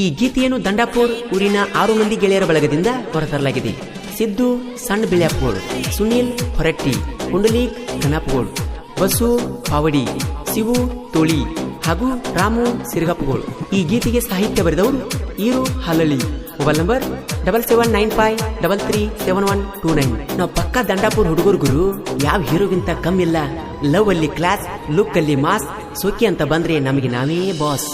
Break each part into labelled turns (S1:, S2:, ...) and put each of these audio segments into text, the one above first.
S1: ಈ ಗೀತೆಯನ್ನು ದಂಡಾಪುರ್ ಊರಿನ ಆರು ಮಂದಿ ಗೆಳೆಯರ ಬಳಗದಿಂದ ಹೊರತರಲಾಗಿದೆ. ಸಿದ್ದು ಸಣ್ಣ ಬಿಳ್ಯಾಪುರ್ ಸುನೀಲ್ ಹೊರಟ್ಟಿ, ಪುಂಡಲೀಕ್ ಗಣಪಗೋಳ್ ಬಸು ಪಾವಡಿ, ಶಿವು ತೋಳಿ ಹಾಗೂ ರಾಮು ಸಿರಗಪ್ಪಗೋಳ್ ಈ ಗೀತೆಗೆ ಸಾಹಿತ್ಯ ಬರೆದವರು Eeru Halali mobile number double seven nine five double three seven one two nine. ನಾವು ಪಕ್ಕ ದಂಡಾಪುರ್ ಹುಡುಗರು ಗುರು, ಯಾವ ಹೀರೋಗಿಂತ ಕಮ್ಮಿಲ್ಲ. ಲವ್ ಅಲ್ಲಿ ಕ್ಲಾಸ್, ಲುಕ್ ಅಲ್ಲಿ ಮಾಸ್, ಸೋಕಿ ಅಂತ ಬಂದ್ರೆ ನಮಗೆ ನಾವೇ ಬಾಸ್.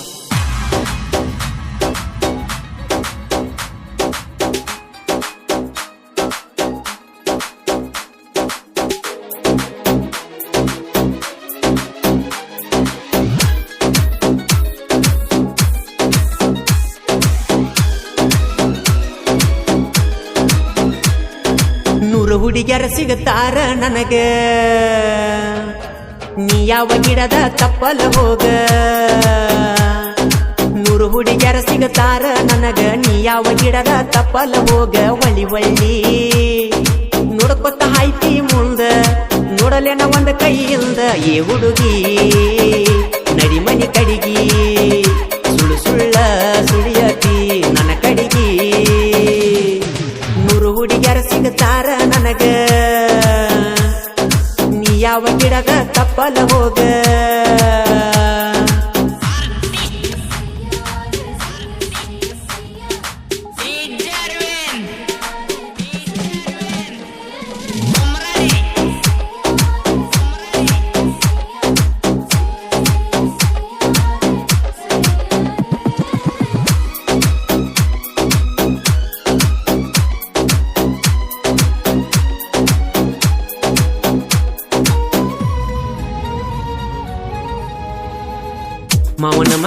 S1: ಹುಡುಗಿಯರ ಸಿಗುತ್ತಾರ ನನಗೆ? ನೀ ಯಾವ ಗಿಡದ ತಪ್ಪಲ ಹೋಗ? ನೂರು ಹುಡುಗಿಯರ ಸಿಗುತ್ತಾರ ನನಗ? ನೀ ಯಾವ ಗಿಡದ ತಪ್ಪಲ ಹೋಗ? ಒಳ್ಳಿ ಒಳ್ಳಿ. ನೋಡ್ಕೊತ ಹಾಯ್ತಿ ಮುಂದ, ನೋಡಲೇನ ಒಂದ ಕೈಯಿಂದ, ಏ ಹುಡುಗಿ ನಡಿಮನಿ ಕಡಿಗಿ. ಗಿಡದ ತಪ್ಪಲ ಹೋಗ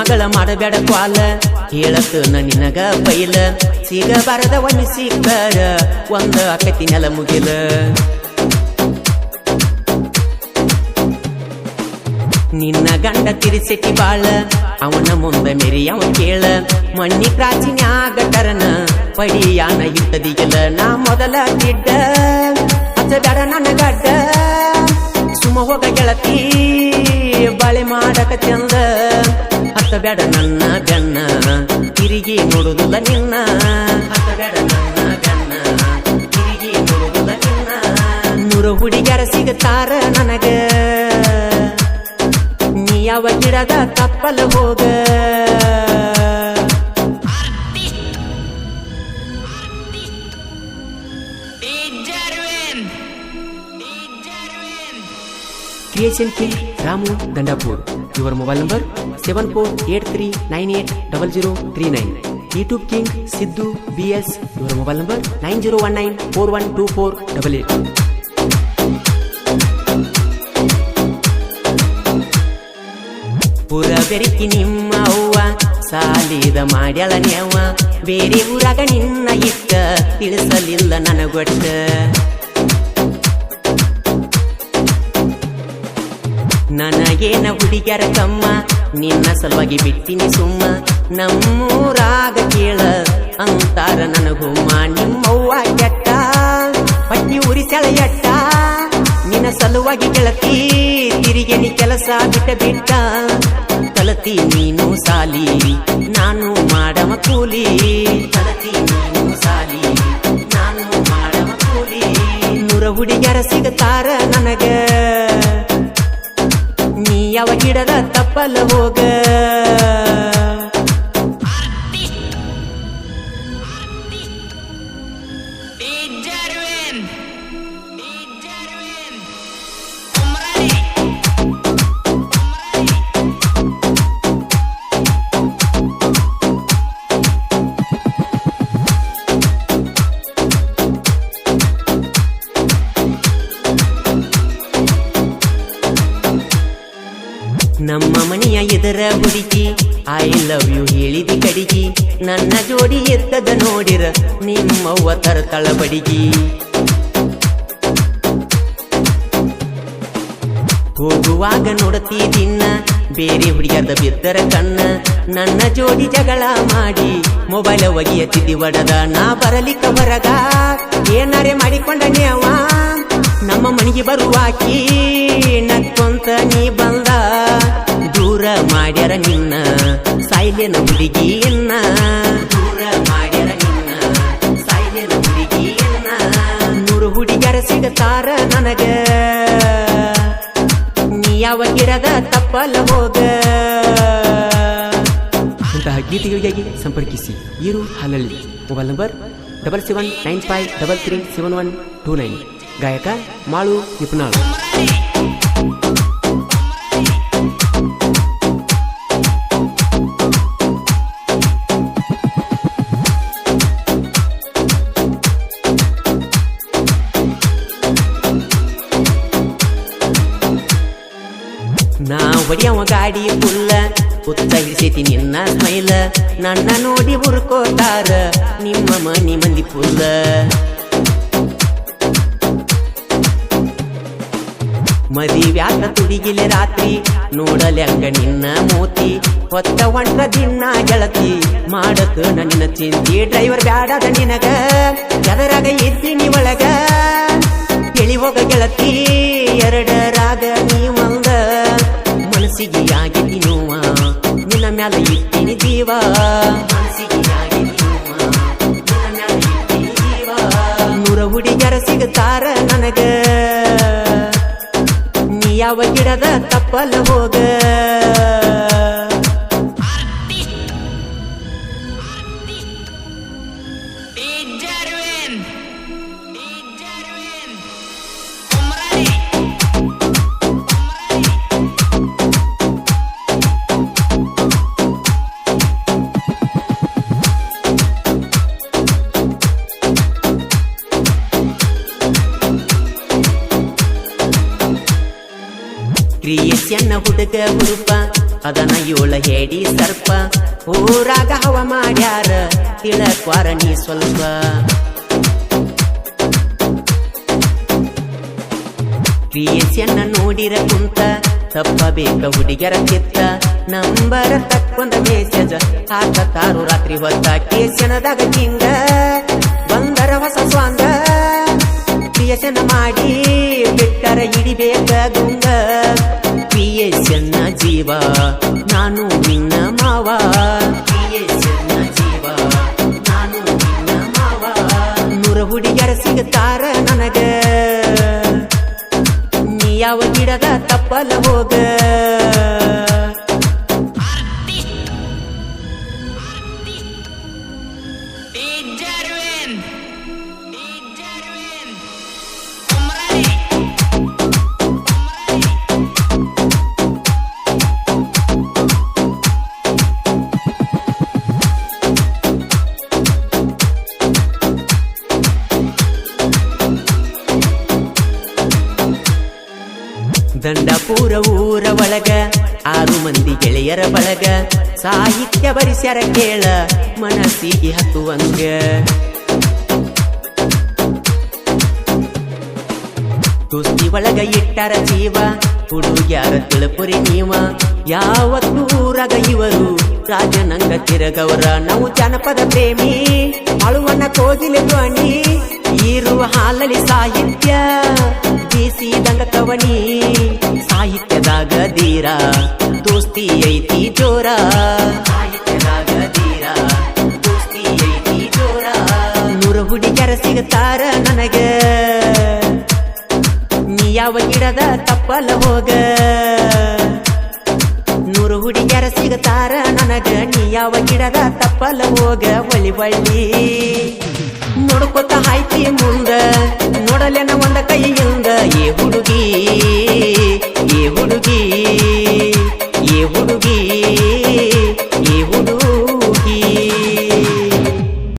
S1: ಮಗಳ ಮಾಡಬೇಡ ಕ್ವಾಲ. ಕೇಳತ್ತು ನಿನಗ ಬೈಲ. ಸಿಗಬಾರದ ಒಮ್ಮೆ ಸಿಕ್ಕರ. ಒಂದ ಅಕತಿ ನೆಲ ಮುಗಿಲ. ನಿನ್ನ ಗಂಡ ತಿರಿಸೆಟ್ಟಿ ಬಾಳ. ಅವನ ಮುಂದ ಮೆರಿ ಅವ ಕೇಳ. ಮಣ್ಣಿ ಕ್ರಾಚಿನ್ಯಾಗ ಟರನ ಪಡಿಯಾನ ಇಟ್ಟದಿಗಿಲ್ಲ ನಾ ಮೊದಲ ಗಿಡ್ಡ ಹಚ್ಚಬೇಡ ನನ್ನ ಗಡ್ಡ. ಸುಮ ಹೋಗ ಗೆಳತಿ. ಬಾಳೆ ಮಾಡಕ ಚಂದ. ಹತ್ತಬೇಡ ನನ್ನ ಬೆನ್ನ ತಿರುಗಿ ನೋಡುದಿಲ್ಲ ನಿನ್ನ. ಬೇಡ ನನ್ನ ಬೆನ್ನ ತಿರುಗಿ ನೋಡುದಿಲ್ಲ ನಿನ್ನ. ನೂರು ಹುಡುಗ್ಯಾರ ಸಿಗುತ್ತಾರ ನನಗ. ನೀ ಯಾವ ಗಿಡದ ತಪ್ಪಲ ಹೋಗ. ಕಿಂಗ್ ರಾಮು ದಂಡಾಪುರ್ ಇವರ mobile number seven four eight three nine eight double zero three nine YouTube king Siddu B S ಇವರ mobile number nine zero one nine four one two four double eight ಪುರ ಬೆರಿಕಿ ನಿಮ್ಮ ಅವ್ವ, ಸಾಲಿದ ಮಾಡ್ಯಾಳ ನ್ಯವ್ವ. ಬೇರೆ ಊರಾಗ ನಿನ್ನ ಇಟ್ಟ, ತಿಳಿಸಲಿಲ್ಲ ನನಗೊಟ್ಟ. ನನಗೇನ ಹುಡುಗ್ಯಾರ ಕಮ್ಮ ನಿನ್ನ ಸಲುವಾಗಿ ಬಿಟ್ಟಿನಿ ಸುಮ್ಮ. ನಮ್ಮೂರಾಗ ಕೇಳ ಅಂತಾರ ನನಗುಮ್ಮ ನಿಮ್ಮವ್ವ ಕೆಟ್ಟ, ಪಟ್ಟಿ ಉರಿ ಎಟ್ಟ. ನಿನ್ನ ಸಲುವಾಗಿ ಗೆಳತಿ ತಿರಿಗೆ ನೀ ಕೆಲಸ ಬಿಟ್ಟ ಬಿಟ್ಟ. ಕಲತಿ ನೀನು ಸಾಲಿ, ನಾನು ಮಾಡವ ಕೂಲಿ. ಕಲತಿ ನೀನು ಸಾಲಿ, ನಾನು ಮಾಡವ ಕೂಲಿ. ನೂರ ಹುಡುಗ್ಯಾರ ಸಿಗತಾರ ನನಗ. ಯಾವ ಗಿಡದ ತಪ್ಪಲ ಹೋಗ? ನಮ್ಮ ಮನೆಯ ಎದರ ಹುಡುಗಿ ಐ ಲವ್ ಯು ಹೇಳಿದಿ ಕಡಿಗಿ, ನನ್ನ ಜೋಡಿ ಎತ್ತದ ನೋಡಿರ ನಿಮ್ಮವ್ವ ತರತಳ ಬಡಿಗಿ. ಹೋಗುವಾಗ ತಿನ್ನ ಬೇರೆ ಹುಡುಗದ ಬಿದ್ದರ ಕಣ್ಣ, ನನ್ನ ಜೋಡಿ ಜಗಳ ಮಾಡಿ ಮೊಬೈಲ್ ಒಗಿಯತ್ತಿದ್ದಿ ಒಡದ ನಾ ಬರಲಿಕ್ಕ ಹೊರಗ, ಏನಾರೆ ಮಾಡಿಕೊಂಡ ಅವ? ನಮ್ಮ ಮನೆಗೆ ಬರುವಾಕಿ ಸಾಯ್ಯನ ಹುಡುಗಿಯನ್ನ. ದೂರ ಮಾಡ್ಯನ ನಿನ್ನ ನೂರು ಹುಡುಗಿಯರ ಸಿಗತಾರ ನನಗ. ನೀ ಯಾವಾಗಿರದ ತಪ್ಪಲ್ಲ ಹೋಗ. ಇಂತಹ ಗೀತೆಗಳಿಗಾಗಿ ಸಂಪರ್ಕಿಸಿ? Iru Halalli mobile number double seven nine five double three seven one two nine ಗಾಯಕ ಮಾಳು ನಿಪುನಾಳು ಅವ ಗಾಡಿ ಕುತ್ತ ಹಿಡಿಸೈತಿ ನಿನ್ನ ಸ್ಮೈಲ. ನನ್ನ ನೋಡಿ ಹುರ್ಕೋತಾರ, ನಿಮ್ಮ ಮನಿ ಮಂದಿ ಫುಲ್ಲ ಮದಿವ್ಯಾತ ತುಡಿಗಿಲೆ ರಾತ್ರಿ ನೋಡಲ್ಯಂಗ ನಿನ್ನ ಮೋತಿ. ಹೊತ್ತ ಒಂಟ ದಿನ ಗೆಳತಿ, ಮಾಡಕ ನನ್ನ ಚಿಂತಿ. ಡ್ರೈವರ್ ಬ್ಯಾಡದ ನಿನಗ ಎದರಾಗ ಇದ್ದೀನಿ ಒಳಗ. ಹೋಗ ಗೆಳತಿ. ಜೀವ. ನೂರ ಹುಡುಗರ ಸಿಗುತ್ತಾರ ನನಗ. ನೀ ಯಾವ ಗಿಡದ ತಪ್ಪಲ್ಲ ಹೋಗ. ಕ್ರಿಯೆಯನ್ನ ಹುಡುಗ ಹುಡುಪ ಅದನ ಏಳ ಹೇಡಿ ಸರ್ಪ. ಊರಾಗ ಹವ ಮಾಡ್ಯಾರ, ತಿಳಕ್ವಾರ ನೀ ಸ್ವಲ್ಪ. ಕ್ರಿಯೆಯನ್ನ ನೋಡಿರ ಕುಂತ, ತಪ್ಪಬೇಕ ಹುಡುಗಿಯರ ಚಿತ್ತ ನಂಬರ ತಕ್ಕೊಂದ ಆತ ತಾರು ರಾತ್ರಿ ಹೊತ್ತ ಕೇಸನದಾಗ ಕಿಂಗ ಬಂದರ ಹೊಸ ಸ್ವಾಂಗ. ಕ್ರಿಯೇಷನ್ ಮಾಡಿ ಬಿಟ್ಟರ ಇಡಿಬೇಕ ಗುಂಗ. ಕ್ರಿಯೇಷನ್ನ ಜೀವ, ನಾನು ನಿನ್ನ ಮಾವ. ಕ್ರಿಯೇಷನ್ನ ಜೀವ, ನಾನು ನಿನ್ನ ಮಾವ. ನೂರ ಹುಡುಗರ ಸಿಗುತ್ತಾರ ನನಗ. ನೀ ಯಾವ ಗಿಡದ ತಪ್ಪಲ ಹೋಗ. ದಂಡಪೂರ ಊರ ಒಳಗ, ಆರು ಮಂದಿ ಗೆಳೆಯರ ಬಳಗ, ಸಾಹಿತ್ಯ ಬರಿಸ್ಯಾರ ಕೇಳ ಮನಸ್ಸಿಗೆ ಹತ್ತುವಂಗ. ಕುಸ್ತಿ ಒಳಗ ಇಟ್ಟಾರ ಜೀವ, ಹುಡುಗ್ಯಾರ ತಿಳುಪುರಿ ನೀವ, ಯಾವತ್ತು ಊರಾಗ ಇವರು ರಾಜನಂಗ ತಿರಗೌರ ನಾವು ಜನಪದ ಪ್ರೇಮಿ ಅಳುವನ ಕೋಗಿಲೆ ಧ್ವನಿ. ಇರುವ ಹಾಲಲಿ ಸಾಹಿತ್ಯ ಬೀಸಿದಂಗ ಕವನಿ ಸಾಹಿತ್ಯದಾಗ ದೀರ ದೋಸ್ತಿ ಐತಿ ಜೋರ. ಸಾಹಿತ್ಯದಾಗ ದೀರ ದೋಸ್ತಿ ಐತಿ ಜೋರ ನೂರ ಹುಡುಗರ ಸಿಗುತ್ತಾರ ನನಗ. ನೀ ಯಾವ ಗಿಡದ ತಪ್ಪಲ ಹೋಗ. ನೂರು ಹುಡುಗ್ಯಾರ ಸಿಗುತ್ತಾರ ನನಗ. ನೀ ಯಾವ ಗಿಡದ ತಪ್ಪಲ ಹೋಗ. ಒಳಿ ಬಳ್ಳಿ ನೋಡ್ಕೊತ ಹಾಯ್ತಿ ಮುಂದ. ನೋಡಲೇನ ಒಂದ ಕೈಯಿಂದ ಈ ಹುಡುಗಿ.